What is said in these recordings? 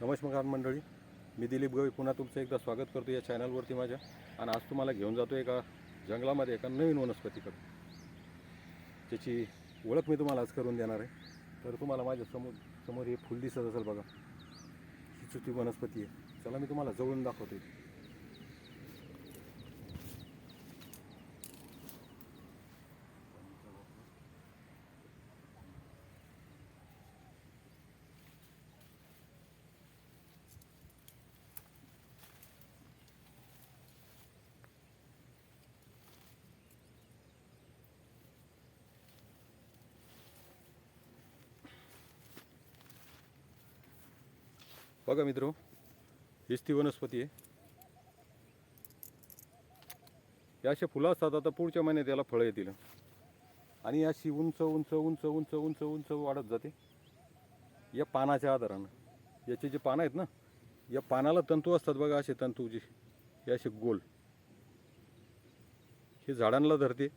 नमस्कार मंडळी. मी दिलीप गवई पुन्हा तुमचं एकदा स्वागत करतो या चॅनलवरती माझ्या. आणि आज तुम्हाला घेऊन जातो एका जंगलामध्ये एका नवीन वनस्पतीकडे त्याची ओळख मी तुम्हाला आज करून देणार आहे. तर तुम्हाला माझ्यासमोर समोर हे फुल दिसत असेल बघा. ही चुकी वनस्पती आहे. चला मी तुम्हाला जवळून दाखवते बघा मित्र हीच ती वनस्पती आहे. या अशा फुलं असतात आता पुढच्या महिन्यात याला फळं येतील. आणि या अशी उंच उंच उंच उंच उंच उंच वाढत जाते. या पानाच्या आधारानं. याचे जे पानं आहेत ना या पानाला तंतू असतात बघा असे तंतू जे हे असे गोल. हे झाडांना धरते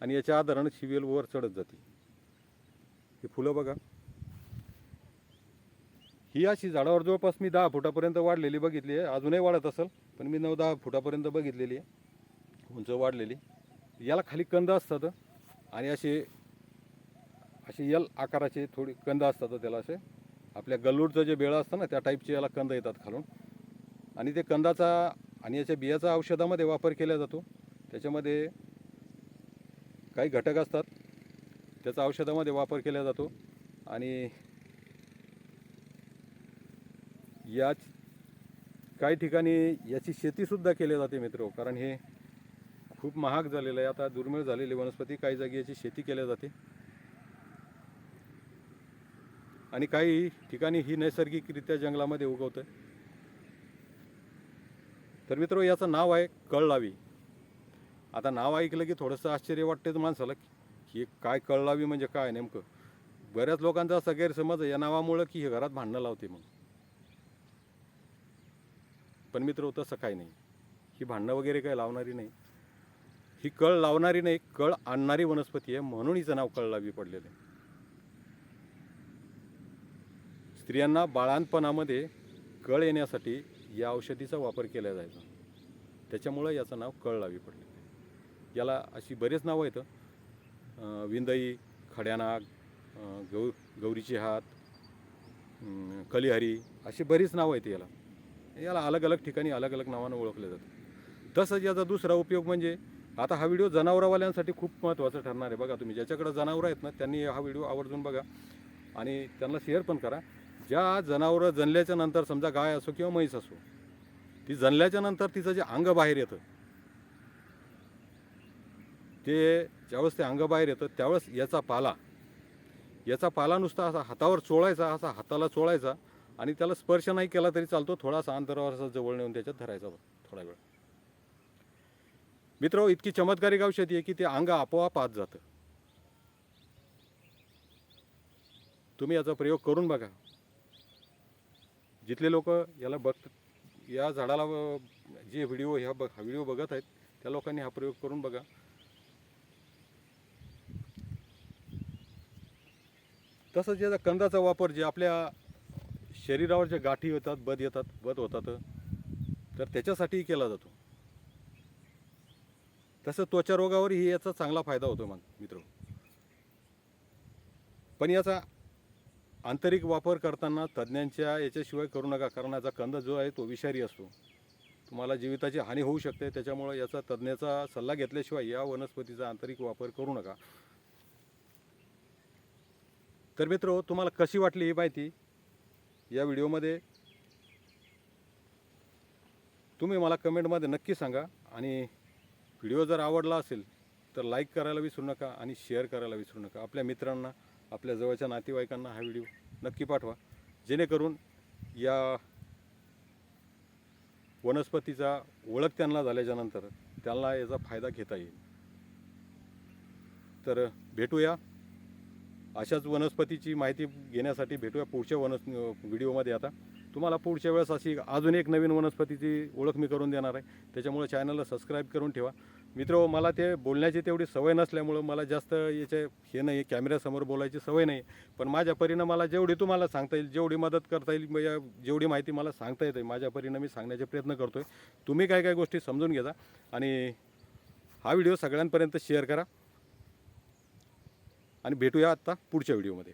आणि याच्या आधारानं शिवेल वर चढत जाते. ही फुलं बघा. ही अशी झाडावर जवळपास मी दहा फुटापर्यंत वाढलेली बघितली आहे. अजूनही वाढत असेल पण मी नऊ दहा फुटापर्यंत बघितलेली आहे. उंच वाढलेली. याला खाली कंद असतात आणि असे असे यल आकाराचे थोडी कंद असतात त्याला असे. आपल्या गल्लूडचं जे बेळं असतं ना त्या टाईपचे याला कंद येतात खालून. आणि ते कंदाचा आणि याच्या बियाचा औषधामध्ये वापर केला जातो. त्याच्यामध्ये काही घटक असतात त्याचा औषधामध्ये वापर केला जातो. आणि याच काही ठिकाणी याची शेतीसुद्धा केली जाते मित्र कारण हे खूप महाग झालेलं आहे. आता दुर्मिळ झालेली वनस्पती काही जागी याची शेती केल्या जाते. आणि काही ठिकाणी ही नैसर्गिकरित्या जंगलामध्ये उगवतं तर मित्र याचं नाव आहे कळलावी. आता नाव ऐकलं की थोडंसं आश्चर्य वाटते माणसाला की काय कळलावी म्हणजे काय नेमकं? बऱ्याच लोकांचा असा गैरसमज या नावामुळं की हे घरात भांडणं लावते मग. पण मित्र तसं काही नाही. ही भांडणं वगैरे काही लावणारी नाही. ही कळ लावणारी नाही कळ आणणारी वनस्पती आहे म्हणून हिचं नाव कळलावी पडलेलं आहे. स्त्रियांना बाळांतपणामध्ये कळ येण्यासाठी या औषधीचा वापर केला जायचा. त्याच्यामुळं याचं नाव कळलावी पडलेलं आहे. याला अशी बरेच नावं आहेत. विंदई खड्यानाग गौ गौरीचे हात कलिहरी अशी बरीच नावं आहेत याला. याला अलग अलग ठिकाणी अलग अलग नावानं ओळखलं जातं तसंच याचा दुसरा उपयोग म्हणजे आता हा व्हिडिओ जनावरवाल्यांसाठी खूप महत्त्वाचा ठरणार आहे. बघा तुम्ही ज्याच्याकडे जनावरं आहेत ना त्यांनी हा व्हिडिओ आवर्जून बघा आणि त्यांना शेअर पण करा. ज्या जनावरं जनल्याच्या नंतर समजा गाय असो किंवा म्हैस असो ती जनल्याच्या नंतर तिचं जे अंग बाहेर येतं ते ज्यावेळेस ते अंग बाहेर येतं त्यावेळेस याचा पाला याचा पाला नुसता असा हातावर चोळायचा असा हाताला चोळायचा आणि त्याला स्पर्श नाही केला तरी चालतो. थोडासा अंतरावर असा जवळ नेऊन त्याच्यात धरायचा थोडा वेळ. मित्र इतकी चमत्कारिक औषधी आहे की ते अंग आपोआप आत जातं. तुम्ही याचा प्रयोग करून बघा. जिथले लोक याला बघ या झाडाला जे व्हिडिओ ह्या बघ व्हिडिओ बघत आहेत त्या लोकांनी हा प्रयोग करून बघा. तसंच याचा कंदाचा वापर जे आपल्या शरीरावर जे गाठी येतात बद येतात बद होतात तर त्याच्यासाठीही केला जातो. तसं त्वचा रोगावरही याचा चांगला फायदा होतो मग मित्र. पण याचा आंतरिक वापर करताना तज्ज्ञांच्या याच्याशिवाय करू नका कारण याचा कंद जो आहे तो विषारी असतो. तुम्हाला जीविताची हानी होऊ शकते त्याच्यामुळं याचा तज्ज्ञाचा सल्ला घेतल्याशिवाय या वनस्पतीचा आंतरिक वापर करू नका. तर मित्र तुम्हाला कशी वाटली ही माहिती? या व्हिडिओमध्ये तुम्ही मला कमेंटमध्ये नक्की सांगा. आणि व्हिडिओ जर आवडला असेल तर लाईक करायला विसरू नका आणि शेअर करायला विसरू नका. आपल्या मित्रांना आपल्या जवळच्या नातेवाईकांना हा व्हिडिओ नक्की पाठवा. जेणेकरून या वनस्पतीचा ओळख त्यांना झाल्याच्यानंतर त्यांना याचा फायदा घेता येईल. तर भेटूया. अशाच वनस्पतीची माहिती घेण्यासाठी भेटूया पुढच्या वनस व्हिडिओमध्ये आता. तुम्हाला पुढच्या वेळेस अशी अजून एक नवीन वनस्पतीची ओळख मी करून देणार आहे. त्याच्यामुळे चॅनलला सबस्क्राईब करून ठेवा. मित्र मला ते बोलण्याची तेवढी सवय नसल्यामुळं मला जास्त याचे हे नाही कॅमेऱ्यासमोर बोलायची सवय नाही. पण माझ्या परीनं मला जेवढी तुम्हाला सांगता येईल जेवढी मदत करता येईल म्हणजे जेवढी माहिती मला सांगता येते माझ्या परीनं मी सांगण्याचे प्रयत्न करतो आहे तुम्ही काय काय गोष्टी समजून घेता आणि हा व्हिडिओ सगळ्यांपर्यंत शेअर करा. आणि भेटूया आत्ता पुढच्या व्हिडिओमध्ये.